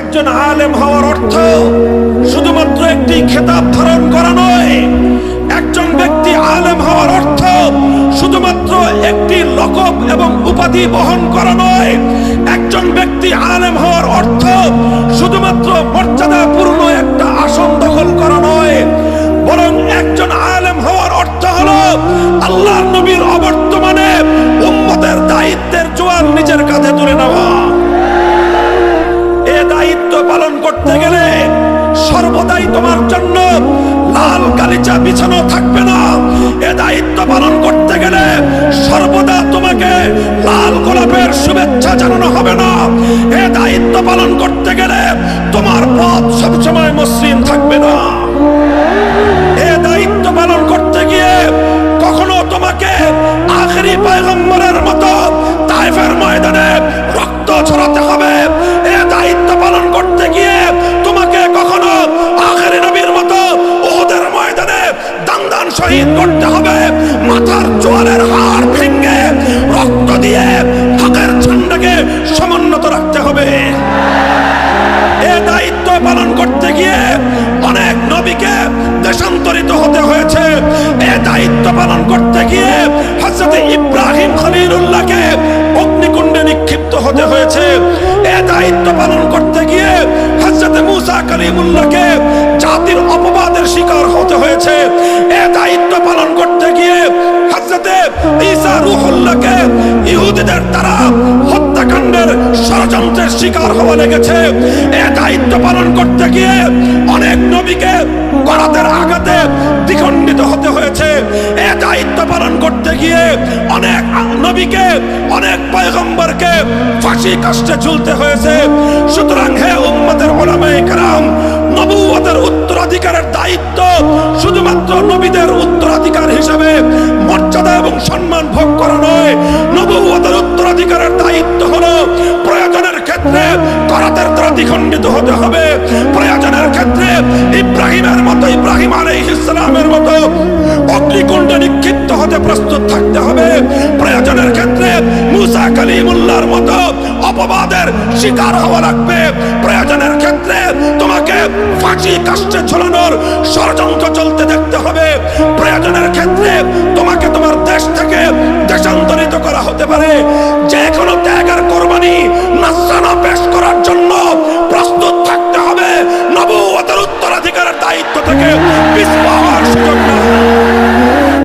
একজন আলেম হওয়ার অর্থ শুধুমাত্র একটি খেতাব ধারণ করা নয়, একজন ব্যক্তি আলেম হওয়ার অর্থ শুধুমাত্র একটি লকব এবং উপাধি বহন করা নয়, একজন ব্যক্তি আলেম হওয়ার অর্থ শুধুমাত্র মর্যাদাপূর্ণ একটা আসন দখল করা নয়, বরং একজন আলেম হওয়ার অর্থ হলো আল্লাহর নবীর তোমার জন্য লাল গালিচা বিছানো থাকবে না। এ দায়িত্ব পালন করতে গেলে সর্বদা তোমাকে লাল গোলাপের শুভেচ্ছা জানানো হবে না। এ দায়িত্ব পালন করতে গেলে তোমার পথ সবসময় মসৃণ থাকবে না। এ দায়িত্ব পালন করতে গিয়ে কখনো তোমাকে আখেরি পয়গম্বরের মতো তাইফের ময়দানে রক্ত ছড়াতে হবে। শহীদ করতে হবে। মাথার জোয়ারের হাড় ভেঙে রক্ত দিয়ে হকের ঝান্ডাকে সমুন্নত রাখতে হবে। দায়িত্ব পালন করতে গিয়ে অনেক নবীকে দেশান্তরিত হতে হয়েছে। এ দায়িত্ব পালন করতে গিয়ে হযরত ইব্রাহিম খলিলুল্লাহকে অগ্নিকুণ্ডে নিক্ষিপ্ত হতে হয়েছে। এ দায়িত্ব পালন করতে গিয়ে হযরত মুসা কালিমুল্লাহকে হয়েছে এ দায়িত্ব পালন করতে গিয়ে হযরতে ঈসা রূহুল্লাহকে ইহুদিদের দ্বারা হত্যাকাণ্ডের ষড়যন্ত্রের শিকার হওয়া লেগেছে। এ দায়িত্ব পালন করতে গিয়ে অনেক নবীকে করাতের আঘাতে দ্বিখণ্ডিত হতে হয়েছে। এ দায়িত্ব পালন করতে গিয়ে অনেক নবীকে, অনেক পয়গম্বরকে ফাঁসি কাষ্টে ঝুলতে হয়েছে। সুতরাং হে উম্মতের ওলামায়ে কেরাম নবুয়তের উত্তরাধিকারের দায়িত্ব শুধুমাত্র নবীদের উত্তরাধিকার হিসাবে মর্যাদা এবং সম্মান ভোগ করা নয় নবুয়তের উত্তরাধিকারের দায়িত্ব হলো প্রয়োজনের ক্ষেত্রে করাতের দ্বারা দ্বিখণ্ডিত হতে হবে। প্রয়োজনের ক্ষেত্রে ইব্রাহিমের মতো, ইব্রাহিম আলাইহিস ইসলামের মতো অগ্নিকুণ্ডে নিক্ষিপ্ত হতে প্রস্তুত থাকতে হবে। প্রয়োজনের ক্ষেত্রে মুসা কালিমুল্লাহর মতো অপবাদের শিকার হওয়া লাগবে। প্রয়োজনের ক্ষেত্রে তোমাকে ফাঁসি কাষ্টে ঝোলানোর ষড়যন্ত্র চলতে দেখতে হবে। প্রয়োজনের ক্ষেত্রে তোমাকে তোমার দেশ থেকে দেশান্তরিত করা হতে পারে। যে কোনো ত্যাগ আর কোরবানি নাসানা পেশ করার জন্য